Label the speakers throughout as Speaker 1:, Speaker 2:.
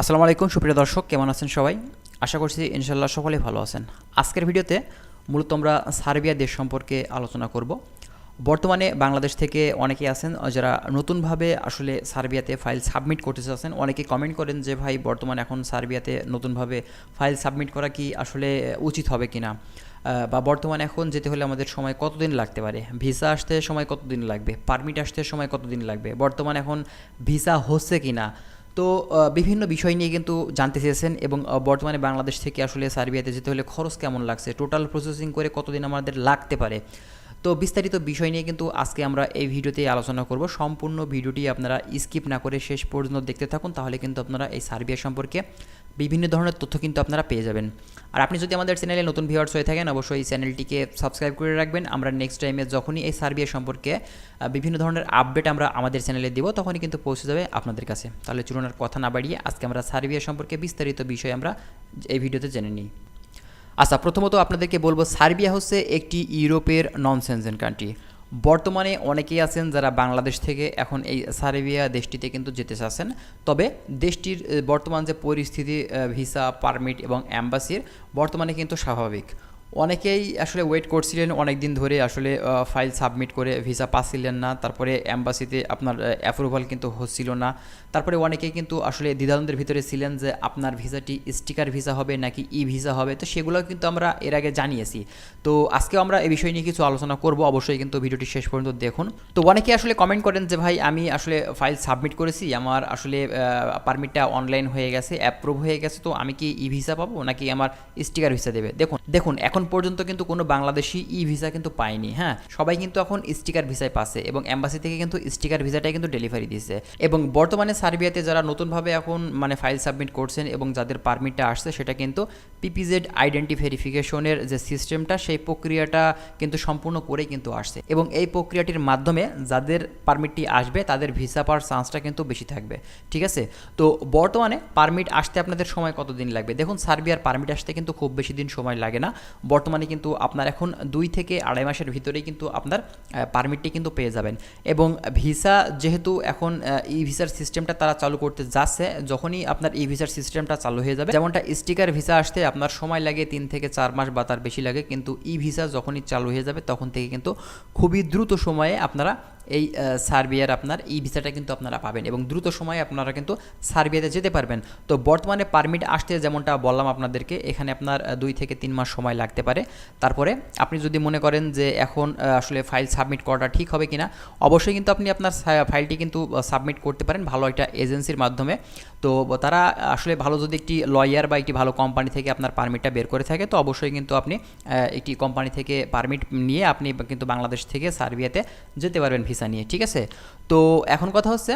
Speaker 1: আসসালামু আলাইকুম সুপ্রিয় দর্শক কেমন আছেন সবাই? আশা করছি ইনশাল্লাহ সকলেই ভালো আছেন। আজকের ভিডিওতে মূলত আমরা সার্বিয়া দেশ সম্পর্কে আলোচনা করব। বর্তমানে বাংলাদেশ থেকে অনেকে আছেন যারা নতুনভাবে আসলে সার্বিয়াতে ফাইল সাবমিট করতে চাচ্ছেন অনেকে কমেন্ট করেন যে ভাই বর্তমানে এখন সার্বিয়াতে নতুনভাবে ফাইল সাবমিট করা কি আসলে উচিত হবে কিনা? আহ, বা বর্তমানে এখন যেতে হলে আমাদের সময় কতদিন লাগতে পারে? ভিসা আসতে সময় কতদিন লাগবে? পারমিট আসতে সময় কতদিন লাগবে? বর্তমানে এখন ভিসা হচ্ছে কি না তো বিভিন্ন বিষয় নিয়ে কিন্তু জানতে চেয়েছেন এবং বর্তমানে বাংলাদেশ থেকে আসলে সার্বিয়াতে যেতে হলে খরচ কেমন লাগছে? টোটাল প্রসেসিং করে কতদিন আমাদের লাগতে পারে? তো বিস্তারিত বিষয় নিয়ে কিন্তু আজকে আমরা এই ভিডিওতে আলোচনা করব। সম্পূর্ণ ভিডিওটি আপনারা স্কিপ না করে শেষ পর্যন্ত দেখতে থাকুন, তাহলে কিন্তু আপনারা এই সার্বিয়া সম্পর্কে বিভিন্ন ধরনের তথ্য কিন্তু আপনারা পেয়ে যাবেন। আর আপনি যদি আমাদের চ্যানেলে নতুন ভিউয়ার্স হয়ে থাকেন, অবশ্যই এই চ্যানেলটিকে সাবস্ক্রাইব করে রাখবেন। আমরা নেক্সট টাইমে যখনই এই সার্বিয়া সম্পর্কে বিভিন্ন ধরনের আপডেট আমরা আমাদের চ্যানেলে দিব, তখনই কিন্তু পৌঁছে যাবে আপনাদের কাছে। তাহলে চলুন আর কথা না বাড়িয়ে আজকে আমরা সার্বিয়া সম্পর্কে বিস্তারিত বিষয় আমরা এই ভিডিওতে জেনে নিই। আচ্ছা প্রথমত আপনাদেরকে বলব, সার্বিয়া হচ্ছে একটি ইউরোপের নন সেনজেন কান্ট্রি বর্তমানে অনেকেই আছেন যারা বাংলাদেশ থেকে এখন এই সার্বিয়া দেশটিতে কিন্তু যেতে চাচ্ছেন। তবে দেশটির বর্তমান যে পরিস্থিতি ভিসা, পারমিট এবং অ্যাম্বাসির বর্তমানে কিন্তু স্বাভাবিক। অনেকেই আসলে ওয়েট করছিলেন অনেক দিন ধরে, আসলে ফাইল সাবমিট করে ভিসা পাচ্ছিলেন না। তারপরে অ্যাম্বাসিতে আপনার অ্যাপ্রুভাল কিন্তু হচ্ছিল না। তারপরে অনেকেই কিন্তু আসলে দ্বিধাদ্বন্দ্বের ভিতরে ছিলেন যে আপনার ভিসাটি স্টিকার ভিসা হবে নাকি ই ভিসা হবে? তো সেগুলো কিন্তু আমরা এর আগে জানিয়েছি। তো আজকেও আমরা এই বিষয় নিয়ে কিছু আলোচনা করব। অবশ্যই কিন্তু ভিডিওটি শেষ পর্যন্ত দেখুন। তো অনেকে আসলে কমেন্ট করেন যে, ভাই, আমি আসলে ফাইল সাবমিট করেছি। আমার আসলে পারমিটটা অনলাইন হয়ে গেছে অ্যাপ্রুভ হয়ে গেছে। তো আমি কি ই ভিসা পাবো নাকি আমার স্টিকার ভিসা দেবে? দেখুন দেখুন, এখন পর্যন্ত কিন্তু কোনো বাংলাদেশি ই ভিসা কিন্তু পায়নি হ্যাঁ? সবাই কিন্তু এখন স্টিকার ভিসায় পাচ্ছে এবং এম্বাসি থেকে কিন্তু স্টিকার ভিসাটাই কিন্তু ডেলিভারি দিচ্ছে। এবং বর্তমানে সার্বিয়াতে যারা নতুনভাবে এখন মানে ফাইল সাবমিট করছেন এবং যাদের পারমিটটা আসছে, সেটা কিন্তু পিপিজেড আইডেন্টি ভেরিফিকেশনের যে সিস্টেমটা সেই প্রক্রিয়াটা কিন্তু সম্পূর্ণ করেই কিন্তু আসছে। এবং এই প্রক্রিয়াটির মাধ্যমে যাদের পারমিটটি আসবে, তাদের ভিসা পাওয়ার চান্সটা কিন্তু বেশি থাকবে, ঠিক আছে? তো বর্তমানে পারমিট আসতে আপনাদের সময় কতদিন লাগবে? দেখুন, সার্বিয়ার পারমিট আসতে কিন্তু খুব বেশি দিন সময় লাগে না। বর্তমানে কিন্তু আপনার এখন দুই থেকে আড়াই মাসের ভিতরে কিন্তু আপনার পারমিটটি কিন্তু পেয়ে যাবেন। এবং ভিসা যেহেতু এখন ই ভিসার সিস্টেমটা তারা চালু করতে যাচ্ছে, যখনই আপনার ই ভিসার সিস্টেমটা চালু হয়ে যাবে, যেমনটা স্টিকার ভিসা আসতে আপনার সময় লাগে তিন থেকে চার মাস বা তার বেশি লাগে, কিন্তু ই ভিসা যখনই চালু হয়ে যাবে, তখন থেকে কিন্তু খুবই দ্রুত সময়ে আপনারা এই সার্বিয়ার আপনার ই ভিসাটা কিন্তু আপনারা পাবেন এবং দ্রুত সময়ে আপনারা কিন্তু সার্বিয়াতে যেতে পারবেন। তো বর্তমানে পারমিট আসতে যেমনটা বললাম আপনাদেরকে, এখানে আপনার দুই থেকে তিন মাস সময় লাগতে পারে। তারপরে আপনি যদি মনে করেন যে এখন আসলে ফাইল সাবমিট করাটা ঠিক হবে কিনা, অবশ্যই কিন্তু আপনি আপনার ফাইলটি কিন্তু সাবমিট করতে পারেন ভালো একটা এজেন্সির মাধ্যমে। তো তারা, আসলে ভালো যদি একটি লয়ার বা একটি ভালো কোম্পানি থেকে আপনার পারমিটটা বের করে থাকে, তো অবশ্যই কিন্তু আপনি একটি কোম্পানি থেকে পারমিট নিয়ে আপনি কিন্তু বাংলাদেশ থেকে সার্বিয়াতে যেতে পারবেন ভিসা নিয়ে ঠিক আছে? তো এখন কথা হচ্ছে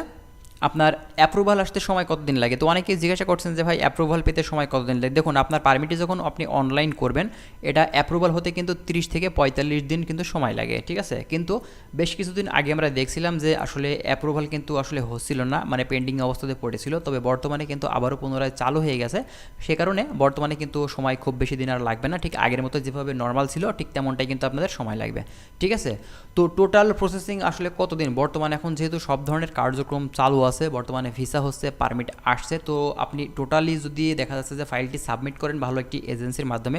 Speaker 1: আপনার অ্যাপ্রুভাল আসতে সময় কতদিন লাগে? তো অনেকেই জিজ্ঞাসা করছেন যে, ভাই অ্যাপ্রুভাল পেতে সময় কতদিন লাগে? দেখুন, আপনার পারমিটে যখন আপনি অনলাইন করবেন, এটা অ্যাপ্রুভাল হতে কিন্তু 30 থেকে পঁয়তাল্লিশ দিন কিন্তু সময় লাগে, ঠিক আছে? কিন্তু বেশ কিছুদিন আগে আমরা দেখছিলাম যে, আসলে অ্যাপ্রুভাল কিন্তু আসলে হচ্ছিল না মানে পেন্ডিং অবস্থাতে পড়েছিল, তবে বর্তমানে কিন্তু আবারও পুনরায় চালু হয়ে গেছে। সে কারণে বর্তমানে কিন্তু সময় খুব বেশি দিন আর লাগবে না, ঠিক আগের মতো যেভাবে নর্মাল ছিল, ঠিক তেমনটাই কিন্তু আপনাদের সময় লাগবে, ঠিক আছে? তো টোটাল প্রসেসিং আসলে কতদিন? বর্তমানে এখন যেহেতু সব ধরনের কার্যক্রম চালু আছে, বর্তমানে ভিসা হচ্ছে পারমিট আসছে। তো আপনি টোটালি যদি দেখা যাচ্ছে যে ফাইলটি সাবমিট করেন ভালো একটি এজেন্সির মাধ্যমে,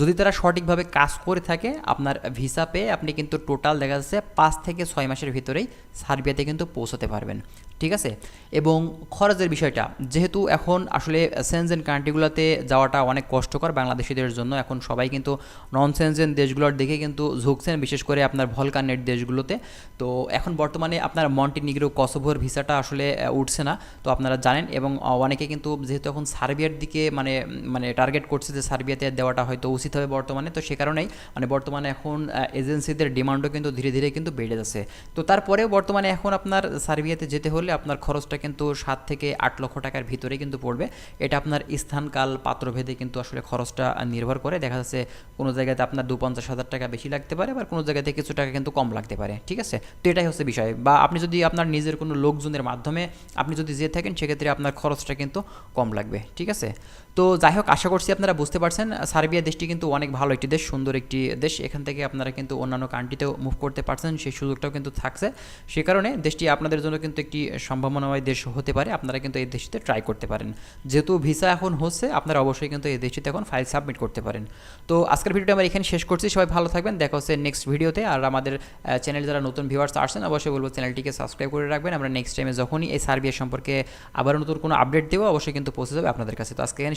Speaker 1: যদি তারা সঠিকভাবে কাজ করে থাকে, আপনার ভিসা পেয়ে আপনি কিন্তু টোটাল দেখা যাচ্ছে পাঁচ থেকে ছয় মাসের ভিতরেই সার্বিয়াতে কিন্তু পৌঁছাতে পারবেন। ঠিক আছে? এবং খরচের বিষয়টা, যেহেতু এখন আসলে সেনজেন কান্ট্রিগুলোতে যাওয়াটা অনেক কষ্টকর বাংলাদেশিদের জন্য, এখন সবাই কিন্তু নন সেনজেন দেশগুলোর দিকে কিন্তু ঝুঁকছেন, বিশেষ করে আপনার ভলকানের দেশগুলোতে। তো এখন বর্তমানে আপনার মন্টিনিগ্রো কসোভোর ভিসাটা আসলে উঠছে না, তো আপনারা জানেন এবং অনেকে কিন্তু যেহেতু এখন সার্বিয়ার দিকে মানে মানে টার্গেট করছে যে সার্বিয়াতে দেওয়াটা হয়তো উচিত হবে বর্তমানে, তো সে কারণেই মানে বর্তমানে এখন এজেন্সিদের ডিমান্ডও কিন্তু ধীরে ধীরে কিন্তু বেড়ে যাচ্ছে। তো তারপরেও বর্তমানে এখন আপনার সার্বিয়াতে যেতে হলে আপনার খরচটা কিন্তু সাত থেকে আট লক্ষ টাকার ভিতরে কিন্তু পড়বে। এটা আপনার স্থানকাল পাত্রভেদে কিন্তু আসলে খরচটা নির্ভর করে। দেখা যাচ্ছে কোনো জায়গাতে আপনার দু পঞ্চাশ হাজার টাকা বেশি লাগতে পারে বা কোনো জায়গাতে কিছু টাকা কিন্তু কম লাগতে পারে। ঠিক আছে? তো এটাই হচ্ছে বিষয়। বা আপনি যদি আপনার নিজের কোনো লোকজনের মাধ্যমে আপনি যদি যেয়ে থাকেন, সেক্ষেত্রে আপনার খরচটা কিন্তু কম লাগবে। ঠিক আছে? তো যাই হোক, আশা করছি আপনারা বুঝতে পারছেন। সার্বিয়া দেশটি কিন্তু অনেক ভালো একটি দেশ, সুন্দর একটি দেশ। এখান থেকে আপনারা কিন্তু অন্যান্য কান্ট্রিতেও মুভ করতে পারছেন, সেই সুযোগটাও কিন্তু থাকছে। সে কারণে দেশটি আপনাদের জন্য কিন্তু একটি সম্ভাবনাময় দেশ হতে পারে। আপনারা কিন্তু এই দেশটিতে ট্রাই করতে পারেন। যেহেতু ভিসা এখন হচ্ছে, আপনারা অবশ্যই কিন্তু এই দেশটিতে এখন ফাইল সাবমিট করতে পারেন। তো আজকের ভিডিওটা আমরা এখানে শেষ করছি। সবাই ভালো থাকবেন। দেখা হচ্ছে নেক্সট ভিডিওতে আর আমাদের চ্যানেল যারা নতুন ভিউয়ার্স আসছেন, অবশ্যই বলব চ্যানেলটিকে সাবস্ক্রাইব করে রাখবেন। আমরা নেক্সট টাইমে যখনই এই সার্বিয়া সম্পর্কে আবার নতুন কোনো আপডেট দেবো, অবশ্যই কিন্তু পৌঁছে যাবে আপনাদের কাছে। তো আজকে এখানে